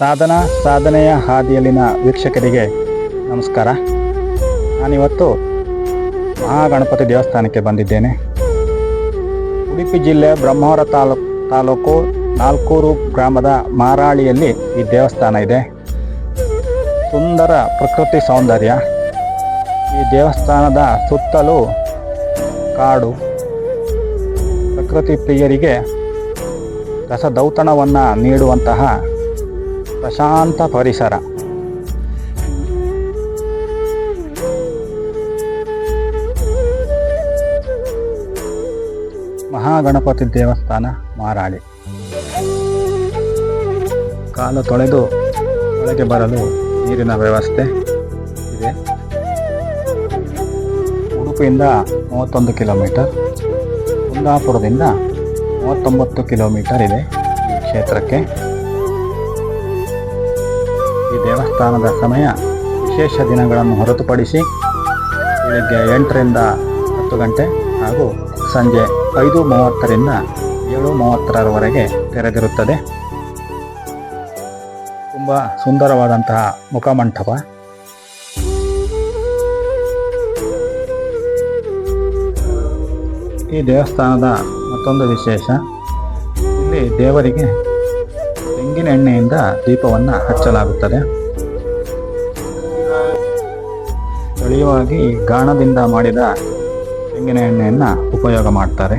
ಸಾಧನ ಸಾಧನೆಯ ಹಾದಿಯಲ್ಲಿನ ವೀಕ್ಷಕರಿಗೆ ನಮಸ್ಕಾರ. ನಾನಿವತ್ತು ಮಹಾಗಣಪತಿ ದೇವಸ್ಥಾನಕ್ಕೆ ಬಂದಿದ್ದೇನೆ. ಉಡುಪಿ ಜಿಲ್ಲೆ ಬ್ರಹ್ಮಾವರ ತಾಲೂಕು ತಾಲೂಕು ನಾಲ್ಕೂರು ಗ್ರಾಮದ ಮಾರಾಳಿಯಲ್ಲಿ ಈ ದೇವಸ್ಥಾನ ಇದೆ. ಸುಂದರ ಪ್ರಕೃತಿ ಸೌಂದರ್ಯ. ಈ ದೇವಸ್ಥಾನದ ಸುತ್ತಲೂ ಕಾಡು. ಪ್ರಕೃತಿ ಪ್ರಿಯರಿಗೆ ರಸದೌತಣವನ್ನು ನೀಡುವಂತಹ ಪ್ರಶಾಂತ ಪರಿಸರ. ಮಹಾಗಣಪತಿ ದೇವಸ್ಥಾನ, ಮಾರಾಳಿ. ಕಾಲು ತೊಳೆದು ಒಳಗೆ ಬರಲು ನೀರಿನ ವ್ಯವಸ್ಥೆ ಇದೆ. ಉಡುಪಿಯಿಂದ ಮೂವತ್ತೊಂದು ಕಿಲೋಮೀಟರ್, ಕುಂದಾಪುರದಿಂದ ಮೂವತ್ತೊಂಬತ್ತು ಕಿಲೋಮೀಟರ್ ಇದೆ ಈ ಕ್ಷೇತ್ರಕ್ಕೆ. ಈ ದೇವಸ್ಥಾನದ ಸಮಯ ವಿಶೇಷ ದಿನಗಳನ್ನು ಹೊರತುಪಡಿಸಿ ಬೆಳಗ್ಗೆ ಎಂಟರಿಂದ ಹತ್ತು ಗಂಟೆ ಹಾಗೂ ಸಂಜೆ ಐದು ಮೂವತ್ತರಿಂದ ಏಳು ಮೂವತ್ತರವರೆಗೆ ತೆರೆದಿರುತ್ತದೆ. ತುಂಬ ಸುಂದರವಾದಂತಹ ಮುಖಮಂಟಪ. ಈ ದೇವಸ್ಥಾನದ ಮತ್ತೊಂದು ವಿಶೇಷ, ಇಲ್ಲಿ ದೇವರಿಗೆ ತೆಂಗಿನ ಎಣ್ಣೆಯಿಂದ ದೀಪವನ್ನು ಹಚ್ಚಲಾಗುತ್ತದೆ. ಸ್ಥಳೀಯವಾಗಿ ಗಾಣದಿಂದ ಮಾಡಿದ ತೆಂಗಿನ ಎಣ್ಣೆಯನ್ನು ಉಪಯೋಗ ಮಾಡ್ತಾರೆ.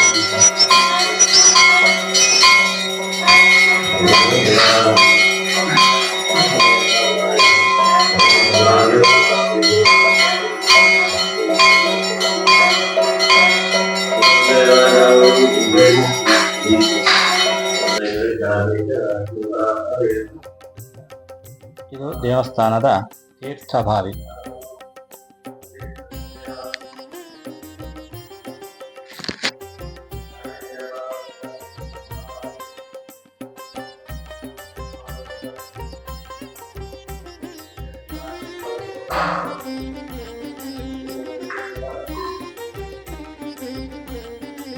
ಇದು ದೇವಸ್ಥಾನದ ತೀರ್ಥಭಾವಿ.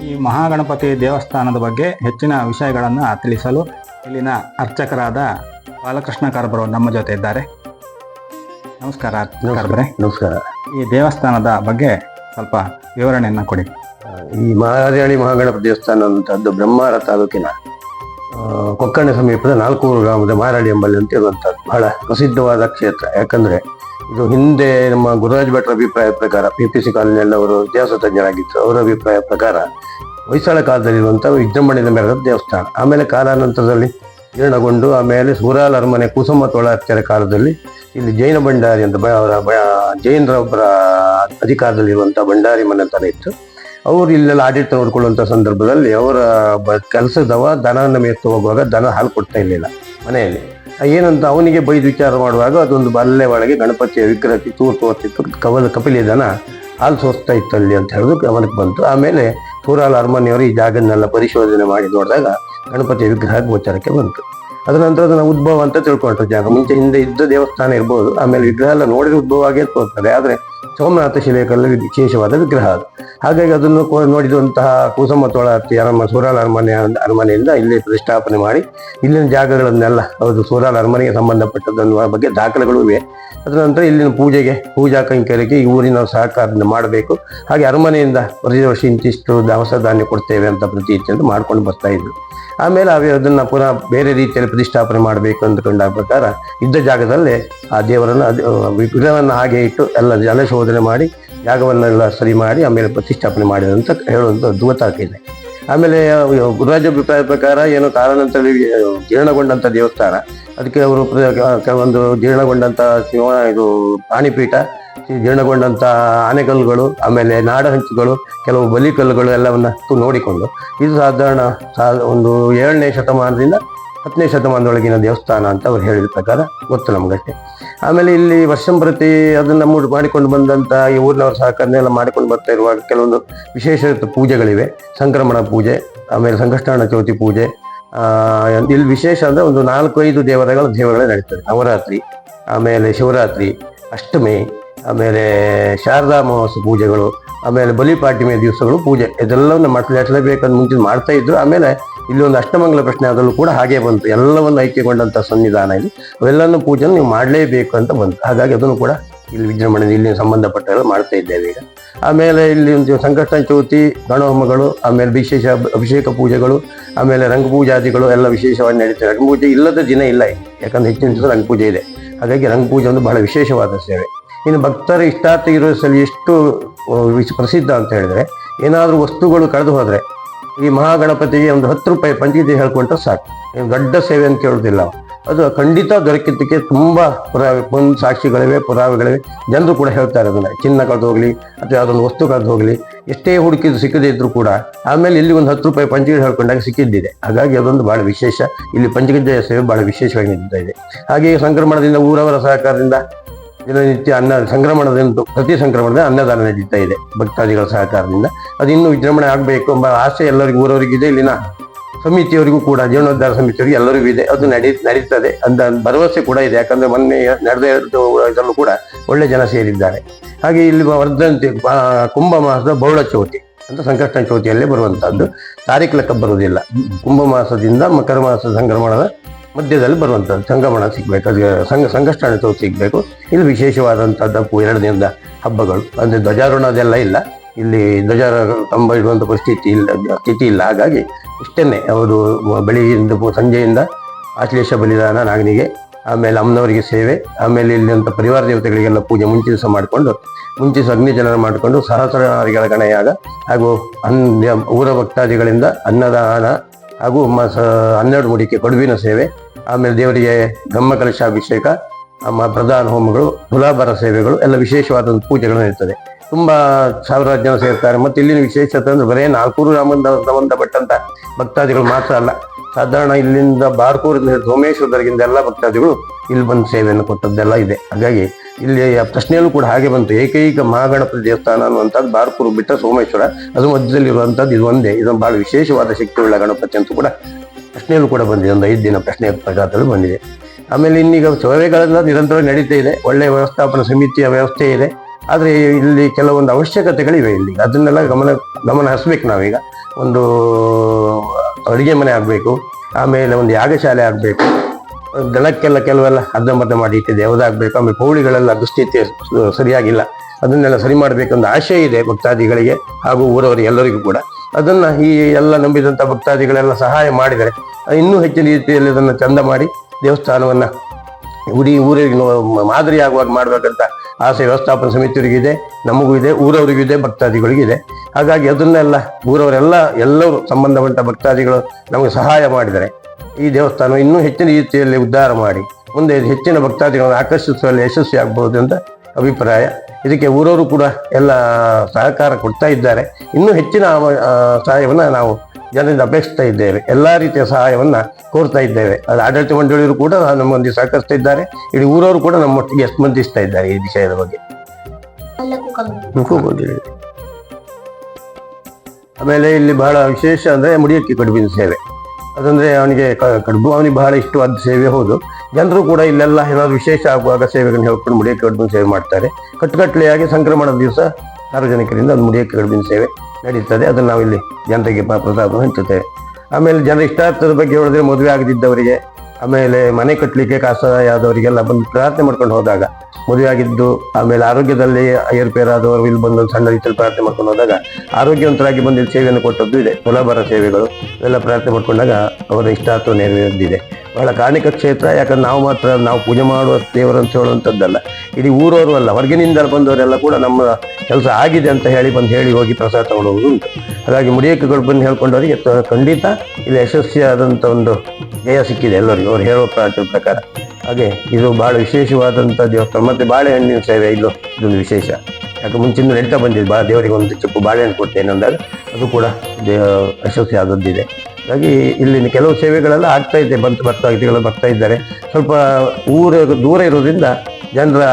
ಈ ಮಹಾಗಣಪತಿ ದೇವಸ್ಥಾನದ ಬಗ್ಗೆ ಹೆಚ್ಚಿನ ವಿಷಯಗಳನ್ನು ತಿಳಿಸಲು ಇಲ್ಲಿನ ಅರ್ಚಕರಾದ ಬಾಲಕೃಷ್ಣ ಕಾರ್ಬರು ನಮ್ಮ ಜೊತೆ ಇದ್ದಾರೆ. ನಮಸ್ಕಾರ ಕಾರ್ಬರೆ. ನಮಸ್ಕಾರ. ಈ ದೇವಸ್ಥಾನದ ಬಗ್ಗೆ ಸ್ವಲ್ಪ ವಿವರಣೆಯನ್ನು ಕೊಡಿ. ಈ ಮಹಾರಾಣಿ ಮಹಾಗಣಪ ದೇವಸ್ಥಾನ ಅಂತದ್ದು ಬ್ರಹ್ಮಾರ ತಾಲೂಕಿನ ಕೊಕ್ಕಣ ಸಮೀಪದ ನಾಲ್ಕೂರು ಗ್ರಾಮದ ಮಾರಾಡಿ ಎಂಬಲ್ಲಿ ಅಂತ ಇರುವಂಥದ್ದು. ಬಹಳ ಪ್ರಸಿದ್ಧವಾದ ಕ್ಷೇತ್ರ. ಯಾಕಂದ್ರೆ ಇದು ಹಿಂದೆ ನಮ್ಮ ಗುರುರಾಜ್ ಭಟ್ರ ಅಭಿಪ್ರಾಯ ಪ್ರಕಾರ ಪಿ ಪಿ ಸಿ ಕಾಲೋನಿಯಲ್ಲಿ ಅವರು ಇತಿಹಾಸ ತಜ್ಞರಾಗಿದ್ದರು ಅವರ ಅಭಿಪ್ರಾಯ ಪ್ರಕಾರ ಹೊಯ್ಸಳ ಕಾಲದಲ್ಲಿರುವಂಥ ವಿಜೃಂಭಣೆಯ ಮೇಲೆ ದೇವಸ್ಥಾನ. ಆಮೇಲೆ ಕಾಲಾನಂತರದಲ್ಲಿ ಜೀರ್ಣಗೊಂಡು ಆಮೇಲೆ ಸೂರಾಲ್ ಅರಮನೆ ಕುಸುಮ ತೊಳಾಚಾರ್ಯ ಕಾಲದಲ್ಲಿ ಇಲ್ಲಿ ಜೈನ ಭಂಡಾರಿ ಅಂತ ಅವರ ಜೈನರ ಒಬ್ಬರ ಅಧಿಕಾರದಲ್ಲಿರುವಂಥ ಭಂಡಾರಿ ಮನೆ ತರ ಇತ್ತು. ಅವರು ಇಲ್ಲೆಲ್ಲ ಆಡಳಿತ ನೋಡ್ಕೊಳ್ಳುವಂಥ ಸಂದರ್ಭದಲ್ಲಿ ಅವರ ಕೆಲಸದವ ದನನ ಮೇಯ್ತು ಹೋಗುವಾಗ ದನ ಹಾಲು ಕೊಡ್ತಾ ಇರಲಿಲ್ಲ ಮನೆಯಲ್ಲಿ. ಏನಂತ ಅವನಿಗೆ ಬೈದು ವಿಚಾರ ಮಾಡುವಾಗ ಅದೊಂದು ಬಲ್ಲೆ ಒಳಗೆ ಗಣಪತಿಯ ವಿಗ್ರಹಕ್ಕೆ ತೂರು ತೋರ್ತಿತ್ತು ಕವಲ ಕಪಿಲಿ ದನ ಹಾಲು ಸೋರ್ತಾ ಇತ್ತು ಅಲ್ಲಿ ಅಂತ ಹೇಳಿದ್ರು ಗಮನಕ್ಕೆ ಬಂತು. ಆಮೇಲೆ ಸೂರಾಲ್ ಅರಮನೆಯವರು ಈ ಜಾಗನ್ನೆಲ್ಲ ಪರಿಶೋಧನೆ ಮಾಡಿ ನೋಡಿದಾಗ ಗಣಪತಿಯ ವಿಗ್ರಹ ಗೋಚರಕ್ಕೆ ಬಂತು. ಅದರ ನಂತರ ಅದನ್ನ ಉದ್ಭವ ಅಂತ ತಿಳ್ಕೊಂಡ್ರು ಜಾಗ. ಮುಂಚೆ ಹಿಂದೆ ಇದ್ದ ದೇವಸ್ಥಾನ ಇರ್ಬೋದು, ಆಮೇಲೆ ವಿಗ್ರಹ ಎಲ್ಲ ನೋಡಿದ್ರೆ ಉದ್ಭವ ಆಗಿ ತೋರ್ತದೆ. ಆದರೆ ಸೋಮನಾಥ ಶಿಲೆಕಲ್ಲು ವಿಶೇಷವಾದ ವಿಗ್ರಹ ಅದು. ಹಾಗಾಗಿ ಅದನ್ನು ನೋಡಿದಂತಹ ನೋಡಿದಂತಹ ತೋಳ ಹತ್ತಿ ಅರಮ ಸೂರಾಲ ಅರಮನೆ ಅರಮನೆಯಿಂದ ಇಲ್ಲಿ ಪ್ರತಿಷ್ಠಾಪನೆ ಮಾಡಿ, ಇಲ್ಲಿನ ಜಾಗಗಳನ್ನೆಲ್ಲ ಅದು ಸೂರಾಲ ಅರಮನೆಗೆ ಸಂಬಂಧಪಟ್ಟದ್ದನ್ನು ಬಗ್ಗೆ ದಾಖಲೆಗಳು ಇವೆ. ಅದರ ನಂತರ ಇಲ್ಲಿನ ಪೂಜೆಗೆ, ಪೂಜಾ ಕೈಂಕರ್ಯಕ್ಕೆ ಈ ಊರಿನ ಸಹಕಾರದಿಂದ ಮಾಡಬೇಕು. ಹಾಗೆ ಅರಮನೆಯಿಂದ ಪ್ರತಿ ವರ್ಷ ಇಂತಿಷ್ಟು ದವಸ ಧಾನ್ಯ ಕೊಡ್ತೇವೆ ಅಂತ ಪ್ರತಿ ಮಾಡ್ಕೊಂಡು ಬರ್ತಾ ಇದ್ರು. ಆಮೇಲೆ ಅವೇ ಅದನ್ನ ಪುನಃ ಬೇರೆ ರೀತಿಯಲ್ಲಿ ಪ್ರತಿಷ್ಠಾಪನೆ ಮಾಡಬೇಕು ಅಂದ್ಕೊಂಡ ಪ್ರಕಾರ, ಇದ್ದ ಜಾಗದಲ್ಲೇ ಆ ದೇವರನ್ನು ವಿಗ್ರಹವನ್ನು ಹಾಗೆ ಇಟ್ಟು ಎಲ್ಲ ಜಲಶೋಧನೆ ಮಾಡಿ ಜಾಗವನ್ನೆಲ್ಲ ಸರಿ ಮಾಡಿ, ಆಮೇಲೆ ಪ್ರತಿಷ್ಠಾಪನೆ ಮಾಡಿದಂತ ಹೇಳುವಂಥದ್ದು ಗೊತ್ತಾಗ್ತಿದೆ ಆಮೇಲೆ ಗುರುರಾಜ ಅಭಿಪ್ರಾಯ ಪ್ರಕಾರ ಏನು ಕಾರಣಂತಲ್ಲಿ ಜೀರ್ಣಗೊಂಡಂಥ ದೇವಸ್ಥಾನ, ಅದಕ್ಕೆ ಅವರು ಕೆಲವೊಂದು ಜೀರ್ಣಗೊಂಡಂಥ ಸಿಂಹ ಇದು ಪ್ರಾಣಿಪೀಠ ಜೀರ್ಣಗೊಂಡಂಥ ಆನೆಕಲ್ಲುಗಳು, ಆಮೇಲೆ ನಾಡಹಂಚುಗಳು ಕೆಲವು ಬಲಿಕಲ್ಲುಗಳು ಎಲ್ಲವನ್ನ ನೋಡಿಕೊಂಡು, ಇದು ಸಾಧಾರಣ ಒಂದು ಏಳನೇ ಶತಮಾನದಿಂದ ಹತ್ತನೇ ಶತಮಾನದೊಳಗಿನ ದೇವಸ್ಥಾನ ಅಂತ ಅವ್ರು ಹೇಳಿದ ಪ್ರಕಾರ ಗೊತ್ತು ನಮಗಷ್ಟೇ. ಆಮೇಲೆ ಇಲ್ಲಿ ವರ್ಷಂಪ್ರತಿ ಅದನ್ನ ಮೂಡ್ ಮಾಡಿಕೊಂಡು ಬಂದಂತ ಈ ಊರಿನವ್ರ ಸಹಕಾರನೆಲ್ಲ ಮಾಡಿಕೊಂಡು ಬರ್ತಾ ಇರುವಾಗ ಕೆಲವೊಂದು ವಿಶೇಷ ಪೂಜೆಗಳಿವೆ. ಸಂಕ್ರಮಣ ಪೂಜೆ, ಆಮೇಲೆ ಸಂಕಷ್ಟಾಣ ಚೌತಿ ಪೂಜೆ ಇಲ್ಲಿ ವಿಶೇಷ ಅಂದ್ರೆ ಒಂದು ನಾಲ್ಕು ಐದು ದೇವರಗಳ ನಡೀತದೆ. ನವರಾತ್ರಿ, ಆಮೇಲೆ ಶಿವರಾತ್ರಿ, ಅಷ್ಟಮಿ, ಆಮೇಲೆ ಶಾರದಾ ಮಹೋತ್ಸವ ಪೂಜೆಗಳು, ಆಮೇಲೆ ಬಲಿಪಾಟಿಮೆ ದಿವಸಗಳು ಪೂಜೆ. ಇದೆಲ್ಲವನ್ನು ಮಾಡಲೇಬೇಕಂತ ಮುಂಚೆ ಮಾಡ್ತಾ ಇದ್ರು. ಆಮೇಲೆ ಇಲ್ಲಿ ಒಂದು ಅಷ್ಟಮಂಗಲ ಪ್ರಶ್ನೆ ಅದರಲ್ಲೂ ಕೂಡ ಹಾಗೆ ಬಂತು. ಎಲ್ಲವನ್ನು ಐಕ್ಯಗೊಂಡಂಥ ಸನ್ನಿಧಾನ ಇಲ್ಲಿ. ಅವೆಲ್ಲನ್ನು ಪೂಜೆ ನೀವು ಮಾಡಲೇಬೇಕು ಅಂತ ಬಂತು. ಹಾಗಾಗಿ ಅದನ್ನು ಕೂಡ ಇಲ್ಲಿ ವಿಜೃಂಭಣೆ ಇಲ್ಲಿ ಸಂಬಂಧಪಟ್ಟ ಎಲ್ಲ ಮಾಡ್ತಾ ಇದ್ದೇವೆ ಈಗ. ಆಮೇಲೆ ಇಲ್ಲಿ ಒಂದು ಸಂಕಷ್ಟ ಚೌತಿ, ಗಣಹೋಮಗಳು, ಆಮೇಲೆ ವಿಶೇಷ ಅಭಿಷೇಕ ಪೂಜೆಗಳು, ಆಮೇಲೆ ರಂಗಪೂಜಾದಿಗಳು ಎಲ್ಲ ವಿಶೇಷವಾಗಿ ನಡೀತಾರೆ ರಂಗಪೂಜೆ ಇಲ್ಲದ ದಿನ ಇಲ್ಲ ಯಾಕಂದ್ರೆ ಹೆಚ್ಚಿನ ರಂಗಪೂಜೆ ಇದೆ. ಹಾಗಾಗಿ ರಂಗಪೂಜೆ ಒಂದು ಬಹಳ ವಿಶೇಷವಾದ ಸೇವೆ. ಇನ್ನು ಭಕ್ತರ ಇಷ್ಟಾರ್ಥ ಇರೋ ಸಲ ಎಷ್ಟು ಪ್ರಸಿದ್ಧ ಅಂತ ಹೇಳಿದ್ರೆ ಏನಾದರೂ ವಸ್ತುಗಳು ಕಳೆದು ಹೋದ್ರೆ ಈ ಮಹಾಗಣಪತಿಗೆ ಒಂದು ಹತ್ತು ರೂಪಾಯಿ ಪಂಚಗೀತೆ ಹೇಳ್ಕೊಂಡ್ರೆ ಸಾಕು. ಏನು ದೊಡ್ಡ ಸೇವೆ ಅಂತ ಕೇಳೋದಿಲ್ಲ ಅದು ಖಂಡಿತ ದೊರಕಿದ್ದಕ್ಕೆ ತುಂಬಾ ಪುರಾವೆ ಒಂದು ಸಾಕ್ಷಿಗಳಿವೆ, ಪುರಾವೆಗಳಿವೆ. ಜನರು ಕೂಡ ಹೇಳ್ತಾರೆ ಅದನ್ನ ಚಿನ್ನ ಕಳೆದು ಹೋಗ್ಲಿ, ಅಥವಾ ಯಾವುದೊಂದು ವಸ್ತು ಕಳೆದು ಹೋಗ್ಲಿ, ಎಷ್ಟೇ ಹುಡುಕಿದ್ರು ಸಿಕ್ಕದೇ ಇದ್ರು ಕೂಡ, ಆಮೇಲೆ ಇಲ್ಲಿ ಒಂದು ಹತ್ತು ರೂಪಾಯಿ ಪಂಚಗೀತೆ ಹೇಳ್ಕೊಂಡಾಗ ಸಿಕ್ಕಿದ್ದಿದೆ. ಹಾಗಾಗಿ ಅದೊಂದು ಬಹಳ ವಿಶೇಷ. ಇಲ್ಲಿ ಪಂಚಗಜ್ಜೆಯ ಸೇವೆ ಬಹಳ ವಿಶೇಷವಾಗಿ ನಿಂತಿದೆ ಹಾಗೆಯೇ ಸಂಕ್ರಮಣದಿಂದ ಊರವರ ಸಹಕಾರದಿಂದ ದಿನನಿತ್ಯ ಅನ್ನ ಸಂಕ್ರಮಣದಿಂದ ಪ್ರತಿ ಸಂಕ್ರಮಣದ ಅನ್ನದಾನ ನಡೀತಾ ಇದೆ ಭಕ್ತಾದಿಗಳ ಸಹಕಾರದಿಂದ. ಅದು ಇನ್ನೂ ವಿಜೃಂಭಣೆ ಆಗಬೇಕು ಎಂಬ ಆಸೆ ಎಲ್ಲರಿಗೂ ಊರವರಿಗಿದೆ ಇಲ್ಲಿನ ಸಮಿತಿಯವರಿಗೂ ಕೂಡ, ಜೀವನೋದ್ಧಾರ ಸಮಿತಿಯವರಿಗೆ ಎಲ್ಲರಿಗೂ ಇದೆ. ಅದು ನಡೀ, ನಡೀತದೆ ಅಂತ ಭರವಸೆ ಕೂಡ ಇದೆ. ಯಾಕಂದ್ರೆ ಮೊನ್ನೆ ನಡೆದ ಇದರಲ್ಲೂ ಕೂಡ ಒಳ್ಳೆ ಜನ ಸೇರಿದ್ದಾರೆ. ಹಾಗೆ ಇಲ್ಲಿ ವರ್ಧಂತಿ ಕುಂಭ ಮಾಸದ ಬೌಳ ಚೌತಿ, ಅಂತ ಸಂಕಷ್ಟ ಚೌತಿಯಲ್ಲೇ ಬರುವಂತಹದ್ದು. ತಾರೀಖು ಲೆಕ್ಕ ಬರುವುದಿಲ್ಲ. ಕುಂಭ ಮಾಸದಿಂದ ಮಕರ ಮಾಸದ ಸಂಕ್ರಮಣದ ಮಧ್ಯದಲ್ಲಿ ಬರುವಂಥದ್ದು ಸಂಗಮಣ ಸಿಗಬೇಕು ಅದಕ್ಕೆ ಸಂಘ ಸಂಕಷ್ಟಾನ ಸಿಗಬೇಕು. ಇಲ್ಲಿ ವಿಶೇಷವಾದಂಥದ್ದು ದಿನದ ಹಬ್ಬಗಳು. ಅಂದರೆ ಧ್ವಜಾರೋಹಣ ಅದೆಲ್ಲ ಇಲ್ಲ. ಇಲ್ಲಿ ಧ್ವಜಾರೋಹಣ ಕಂಬ ಇಡುವಂಥ ಪರಿಸ್ಥಿತಿ ಇಲ್ಲ, ಸ್ಥಿತಿ ಇಲ್ಲ. ಹಾಗಾಗಿ ಇಷ್ಟನ್ನೇ ಅವರು ಬೆಳಿಗ್ಗೆಯಿಂದ ಸಂಜೆಯಿಂದ ಆಶ್ಲೇಷ ಬಲಿದಾನ ನಾಗನಿಗೆ, ಆಮೇಲೆ ಅಮ್ಮನವರಿಗೆ ಸೇವೆ, ಆಮೇಲೆ ಇಲ್ಲಿಂಥ ಪರಿವಾರ ದೇವತೆಗಳಿಗೆಲ್ಲ ಪೂಜೆ ಮುಂಚೆ ದಿವಸ ಮಾಡಿಕೊಂಡು ಮುಂಚೆ ದಿವಸ ಅಗ್ನಿ ಜನನ ಮಾಡಿಕೊಂಡು ಸಹಸ್ರಾರಿಗಳ ಗಣಯಾಗ ಹಾಗೂ ಅನ್ನ, ಊರ ಭಕ್ತಾದಿಗಳಿಂದ ಅನ್ನದಾನ ಹಾಗೂ ಮ- ಸ- ಹನ್ನೆರಡು ಮುಡಿಕೆ ಕಡುಬಿನ ಸೇವೆ ಆಮೇಲೆ ದೇವರಿಗೆ ಬ್ರಹ್ಮ ನಮ್ಮ ಪ್ರಧಾನ ಹೋಮಗಳು ತುಲಾಭಾರ ಸೇವೆಗಳು, ಎಲ್ಲ ವಿಶೇಷವಾದ ಪೂಜೆಗಳು ಇರ್ತದೆ. ತುಂಬಾ ಸಾವಿರಾರು ಜನ ಸೇರ್ತಾರೆ. ಮತ್ತೆ ಇಲ್ಲಿನ ವಿಶೇಷತೆ ಅಂದ್ರೆ ಬರೇ ನಾಲ್ಕೂರು ರಾಮಂದ ಸಂಬಂಧಪಟ್ಟಂತ ಭಕ್ತಾದಿಗಳು ಮಾತ್ರ ಅಲ್ಲ. ಸಾಧಾರಣ ಇಲ್ಲಿಂದ ಬಾರ್ಕೂರಿಂದ ಸೋಮೇಶ್ವರದವರಿಗಿಂದ ಎಲ್ಲ ಭಕ್ತಾದಿಗಳು ಇಲ್ಲಿ ಬಂದು ಸೇವೆಯನ್ನು ಕೊಟ್ಟದ್ದೆಲ್ಲ ಇದೆ. ಹಾಗಾಗಿ ಇಲ್ಲಿ ಪ್ರಶ್ನೆಯಲ್ಲೂ ಕೂಡ ಹಾಗೆ ಬಂತು. ಏಕೈಕ ಮಹಾಗಣಪತಿ ದೇವಸ್ಥಾನ ಅನ್ನುವಂಥದ್ದು ಬಾರ್ಕೂರು ಬಿಟ್ಟ ಸೋಮೇಶ್ವರ. ಅದು ಮಧ್ಯದಲ್ಲಿರುವಂಥದ್ದು ಇದು ಒಂದೇ. ಇದೊಂದು ಬಹಳ ವಿಶೇಷವಾದ ಶಕ್ತಿಯುಳ್ಳ ಗಣಪತಿ ಅಂತೂ ಕೂಡ ಪ್ರಶ್ನೆಯಲ್ಲೂ ಕೂಡ ಬಂದಿದೆ ಒಂದು ಐದು ದಿನ ಪ್ರಶ್ನೆ ಪ್ರಕಾರದಲ್ಲೂ ಬಂದಿದೆ. ಆಮೇಲೆ ಇನ್ನೀಗ ಸಭೆಗಳೆಲ್ಲ ನಿರಂತರ ನಡೀತಾ ಇದೆ. ಒಳ್ಳೆಯ ವ್ಯವಸ್ಥಾಪನಾ ಸಮಿತಿಯ ವ್ಯವಸ್ಥೆ ಇದೆ. ಆದರೆ ಇಲ್ಲಿ ಕೆಲವೊಂದು ಅವಶ್ಯಕತೆಗಳಿವೆ ಇಲ್ಲಿ. ಅದನ್ನೆಲ್ಲ ಗಮನ ಗಮನ ಹರಿಸ್ಬೇಕು ನಾವೀಗ. ಒಂದು ಅಡುಗೆ ಮನೆ ಆಗಬೇಕು. ಆಮೇಲೆ ಒಂದು ಯಾಗಶಾಲೆ ಆಗಬೇಕು. ದಳಕ್ಕೆಲ್ಲ ಕೆಲವೆಲ್ಲ ಅರ್ಧಂಬರ್ಧ ಮಾಡಿ ಇಟ್ಟಿದೆ ಯಾವುದಾಗಬೇಕು? ಆಮೇಲೆ ಪೌಳಿಗಳೆಲ್ಲ ದುಸ್ಥಿತಿ ಸರಿಯಾಗಿಲ್ಲ. ಅದನ್ನೆಲ್ಲ ಸರಿ ಮಾಡಬೇಕೆಂದು ಆಶಯ ಇದೆ ಭಕ್ತಾದಿಗಳಿಗೆ ಹಾಗೂ ಊರವರಿಗೆ ಎಲ್ಲರಿಗೂ ಕೂಡ. ಅದನ್ನ ಈ ಎಲ್ಲ ನಂಬಿದಂಥ ಭಕ್ತಾದಿಗಳೆಲ್ಲ ಸಹಾಯ ಮಾಡಿದರೆ, ಇನ್ನೂ ಹೆಚ್ಚಿನ ರೀತಿಯಲ್ಲಿ ಅದನ್ನು ಚಂದ ಮಾಡಿ ದೇವಸ್ಥಾನವನ್ನ ಇಡೀ ಊರಿಗೆ ಮಾದರಿಯಾಗುವಾಗ ಮಾಡಬೇಕಂತ ಆಸೆ ವ್ಯವಸ್ಥಾಪನ ಸಮಿತಿಯವರಿಗಿದೆ ನಮಗೂ ಇದೆ, ಊರವರಿಗೂ ಇದೆ ಭಕ್ತಾದಿಗಳಿಗಿದೆ ಹಾಗಾಗಿ ಅದನ್ನೆಲ್ಲ ಊರವರೆಲ್ಲ ಎಲ್ಲರೂ ಸಂಬಂಧಪಟ್ಟ ಭಕ್ತಾದಿಗಳು ನಮಗೆ ಸಹಾಯ ಮಾಡಿದರೆ, ಈ ದೇವಸ್ಥಾನ ಇನ್ನೂ ಹೆಚ್ಚಿನ ರೀತಿಯಲ್ಲಿ ಉದ್ಧಾರ ಮಾಡಿ, ಮುಂದೆ ಹೆಚ್ಚಿನ ಭಕ್ತಾದಿಗಳನ್ನು ಆಕರ್ಷಿಸುವಲ್ಲಿ ಯಶಸ್ವಿ ಅಂತ ಅಭಿಪ್ರಾಯ. ಇದಕ್ಕೆ ಊರವರು ಕೂಡ ಎಲ್ಲ ಸಹಕಾರ ಕೊಡ್ತಾ ಇದ್ದಾರೆ. ಇನ್ನೂ ಹೆಚ್ಚಿನ ಸಹಾಯವನ್ನು ನಾವು ಜನರಿಂದ ಅಪೇಕ್ಷಿಸ್ತಾ ಇದ್ದೇವೆ. ಎಲ್ಲ ರೀತಿಯ ಸಹಾಯವನ್ನ ಕೋರ್ತಾ ಇದ್ದೇವೆ. ಅದು ಆಡಳಿತ ಮಂಡಳಿಯವರು ಕೂಡ ನಮ್ಮೊಂದಿಗೆ ಸಹಕರಿಸ್ತಾ ಇದ್ದಾರೆ. ಇಡೀ ಊರವರು ಕೂಡ ನಮ್ಮೊಟ್ಟಿಗೆ ಸ್ಪಂದಿಸ್ತಾ ಇದ್ದಾರೆ ಈ ವಿಷಯದ ಬಗ್ಗೆ. ಆಮೇಲೆ ಇಲ್ಲಿ ಬಹಳ ವಿಶೇಷ ಅಂದ್ರೆ ಮುಡಿಯಕ್ಕೆ ಕಡುಬಿನ ಸೇವೆ. ಅದಂದರೆ ಅವನಿಗೆ ಕಡುಬು, ಅವನಿಗೆ ಬಹಳ ಇಷ್ಟವಾದ ಸೇವೆ ಹೌದು. ಜನರು ಕೂಡ ಇಲ್ಲೆಲ್ಲ ಏನಾದ್ರು ವಿಶೇಷ ಆಗುವಾಗ ಸೇವೆಗಳನ್ನು ಹೇಳ್ಕೊಂಡು ಮುಡಿಯಕ್ಕೆ ಕಡುಬಿನ ಸೇವೆ ಮಾಡ್ತಾರೆ. ಕಟ್ಟುಕಟ್ಟಲೆಯಾಗಿ ಸಂಕ್ರಮಣದ ದಿವಸ ಸಾರ್ವಜನಿಕರಿಂದ ಅದು ಮುಡಿಯಕ್ಕೆ ಕಡುಬಿನ ಸೇವೆ ನಡೀತದೆ. ಅದನ್ನು ನಾವು ಇಲ್ಲಿ ಜನರಿಗೆ ಪ- ಪ್ರಸಾದವನ್ನು ಹಂಚುತ್ತೇವೆ ಆಮೇಲೆ ಜನ ಇಷ್ಟಾರ್ಥದ ಬಗ್ಗೆ ಹೇಳಿದ್ರೆ ಮದುವೆ ಆಗದಿದ್ದವರಿಗೆ, ಆಮೇಲೆ ಮನೆ ಕಟ್ಟಲಿಕ್ಕೆ ಕಾಸಾದವರಿಗೆಲ್ಲ ಬಂದು ಪ್ರಾರ್ಥನೆ ಮಾಡ್ಕೊಂಡು ಹೋದಾಗ, ಮದುವೆ ಆಗಿದ್ದು, ಆಮೇಲೆ ಆರೋಗ್ಯದಲ್ಲಿ ಏರ್ಪೇರಾದವರು ಇಲ್ಲಿ ಬಂದು ಸಣ್ಣ ರೀತಿಯಲ್ಲಿ ಪ್ರಾರ್ಥನೆ ಮಾಡ್ಕೊಂಡು ಹೋದಾಗ ಆರೋಗ್ಯವಂತರಾಗಿ ಬಂದು ಸೇವೆಯನ್ನು ಕೊಟ್ಟದ್ದು ಇದೆ. ತುಲಾಭಾರ ಸೇವೆಗಳು ಇವೆಲ್ಲ ಪ್ರಾರ್ಥನೆ ಮಾಡ್ಕೊಂಡಾಗ ಅವರ ಇಷ್ಟಾರ್ಥ ನೆರವೇರಿದೆ ಬಹಳ ಕಾಣಿಕ ಕ್ಷೇತ್ರ, ಯಾಕಂದ್ರೆ ನಾವು ಮಾತ್ರ ನಾವು ಪೂಜೆ ಮಾಡುವ ದೇವರು ಅಂತ ಹೇಳುವಂಥದ್ದಲ್ಲ. ಇಡೀ ಊರವರು ಅಲ್ಲ ಹೊರಗಿನಿಂದ ಬಂದವರೆಲ್ಲ ಕೂಡ ನಮ್ಮ ಕೆಲಸ ಆಗಿದೆ ಅಂತ ಹೇಳಿ ಬಂದು ಹೇಳಿ ಹೋಗಿ ಪ್ರಸಾದ ತಗೊಂಡು ಹೋಗೋದು ಉಂಟು. ಹಾಗಾಗಿ ಮುಡಿಯಕ್ಕಗಳು ಬಂದು ಹೇಳ್ಕೊಂಡವರಿಗೆ ಖಂಡಿತ ಇಲ್ಲಿ ಯಶಸ್ವಿಯಾದಂಥ ಒಂದು ಜಯ ಸಿಕ್ಕಿದೆ ಎಲ್ಲರಿಗೂ. ಅವ್ರು ಹೇಳೋ ಪ್ರ- ಪ್ರಕಾರ. ಹಾಗೆ ಇದು ಬಹಳ ವಿಶೇಷವಾದಂಥ ದೇವಸ್ಥಾನ. ಮತ್ತೆ ಬಾಳೆಹಣ್ಣಿನ ಸೇವೆ, ಇದು ಇದೊಂದು ವಿಶೇಷ. ಯಾಕೆ ಮುಂಚಿನ ನಡೀತಾ ಬಂದಿದ್ದು ಬಾ ದೇವರಿಗೆ ಒಂದು ಚಿಕ್ಕ ಬಾಳೆಹಣ್ಣು ಕೊಡ್ತೇನೆ ಅಂದಾಗ ಅದು ಕೂಡ ಯಶಸ್ವಿ ಆದದ್ದಿದೆ. ಹಾಗಾಗಿ ಇಲ್ಲಿನ ಕೆಲವು ಸೇವೆಗಳೆಲ್ಲ ಆಗ್ತಾ ಇದೆ. ಬಂತು ಭಕ್ತಾದಿಗಳು ಬರ್ತಾ ಇದ್ದಾರೆ. ಸ್ವಲ್ಪ ಊರ ದೂರ ಇರೋದ್ರಿಂದ ಜನರ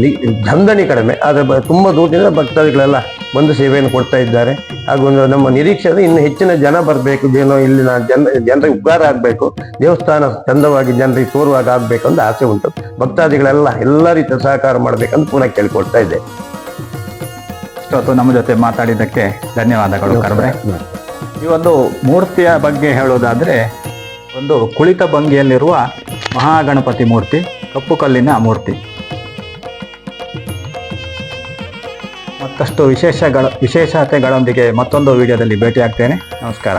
ನಿ ಕಡಿಮೆ. ಆದರೆ ತುಂಬ ದೂರದಿಂದ ಭಕ್ತಾದಿಗಳೆಲ್ಲ ಬಂದು ಸೇವೆಯನ್ನು ಕೊಡ್ತಾ ಇದ್ದಾರೆ. ಹಾಗೂ ಒಂದು ನಮ್ಮ ನಿರೀಕ್ಷೆ ಇನ್ನು ಹೆಚ್ಚಿನ ಜನ ಬರಬೇಕು. ಏನೋ ಇಲ್ಲಿನ ಜನ ಜನರಿಗೆ ಉಪಕಾರ ಆಗಬೇಕು. ದೇವಸ್ಥಾನ ಚಂದವಾಗಿ ಜನರಿಗೆ ತೋರುವಾಗ ಆಗಬೇಕು ಅಂತ ಆಸೆ ಉಂಟು. ಭಕ್ತಾದಿಗಳೆಲ್ಲ ಎಲ್ಲ ರೀತಿಯ ಸಹಕಾರ ಮಾಡಬೇಕಂತ ಪುನಃ ಕೇಳಿಕೊಡ್ತಾ ಇದ್ದೆ. ಇಷ್ಟೊತ್ತು ನಮ್ಮ ಜೊತೆ ಮಾತಾಡಿದ್ದಕ್ಕೆ ಧನ್ಯವಾದಗಳು ಕರ್ಬ್ರೆ ಈ ಒಂದು ಮೂರ್ತಿಯ ಬಗ್ಗೆ ಹೇಳೋದಾದ್ರೆ ಒಂದು ಕುಳಿತ ಭಂಗಿಯಲ್ಲಿರುವ ಮಹಾಗಣಪತಿ ಮೂರ್ತಿ ಕಪ್ಪು ಕಲ್ಲಿನ ಮೂರ್ತಿ. ಮತ್ತಷ್ಟು ವಿಶೇಷಗಳ ವಿಶೇಷತೆಗಳೊಂದಿಗೆ ಮತ್ತೊಂದು ವಿಡಿಯೋದಲ್ಲಿ ಭೇಟಿಯಾಗ್ತೇನೆ. ನಮಸ್ಕಾರ.